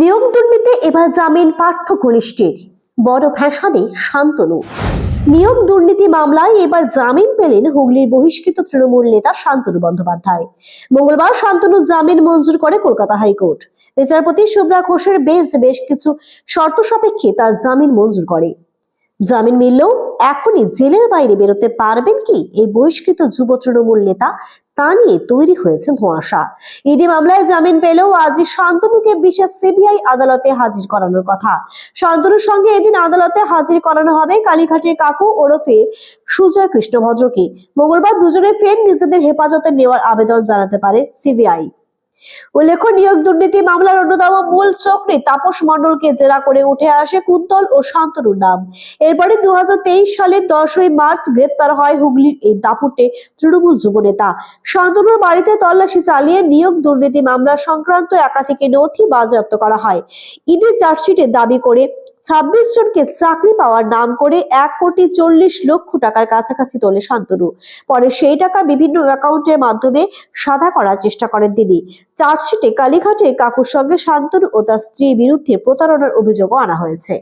নিয়োগ দুর্নীতি এবার জামিন পার্থ ঘনিষ্ঠের। বড় ফ্যাসাদে শান্তনু। নিয়োগ দুর্নীতি মামলায় এবার জামিন পেলেন হুগলির বহিষ্কৃত তৃণমূল নেতা শান্তনু বন্দ্যোপাধ্যায়। মঙ্গলবার শান্তনু জামিন মঞ্জুর করে কলকাতা হাইকোর্ট। বিচারপতি শুভ্রা ঘোষের বেঞ্চ বেশ কিছু শর্ত সাপেক্ষে তার জামিন মঞ্জুর করে। জামিন মিললেও এখনই জেলের বাইরে বেরোতে পারবেন কি এই বহিষ্কৃত যুব তৃণমূল নেতা তা নিয়ে তৈরি হয়েছে ধোঁয়াশা। ইডি মামলায় জামিন পেলেও আজই শান্তনুকে বিশেষ সিবিআই আদালতে হাজির করানোর কথা। শান্তনুর সঙ্গে এদিন আদালতে হাজির করানো হবে কালীঘাটের কাকু ওরফে সুজয় কৃষ্ণভদ্রকে। মঙ্গলবার দুজনে ফের নিজেদের হেফাজতে নেওয়ার আবেদন জানাতে পারে সিবিআই। উল্লেখ্য নিয়োগ দুর্নীতি মামলার অন্যতম মূল চক্রে তাপস মণ্ডলকে জেরা করে উঠে আসে কুন্তল ও শান্তনুর নাম। এরপরে দু সালে দশই মার্চ গ্রেপ্তার হয় হুগলির এই দাপুটে তৃণমূল যুবনেতা। শান্তনুর বাড়িতে তল্লাশি চালিয়ে নিয়োগ দুর্নীতি মামলা সংক্রান্ত একাধিক নথি বাজেয়াপ্ত করা হয়। ইডি চার্জশিটে দাবি করে ছাব্বিশ জনকে চাকরি পাওয়ার নাম করে এক কোটি চল্লিশ লক্ষ টাকার কাছাকাছি তোলে শান্তনু। পরে সেই টাকা বিভিন্ন অ্যাকাউন্টের মাধ্যমে সাদা করার চেষ্টা করেন তিনি। চার্জশিটে কালীঘাটের কাকুর সঙ্গে শান্তনু ও তার স্ত্রীর বিরুদ্ধে প্রতারণার অভিযোগও আনা হয়েছে।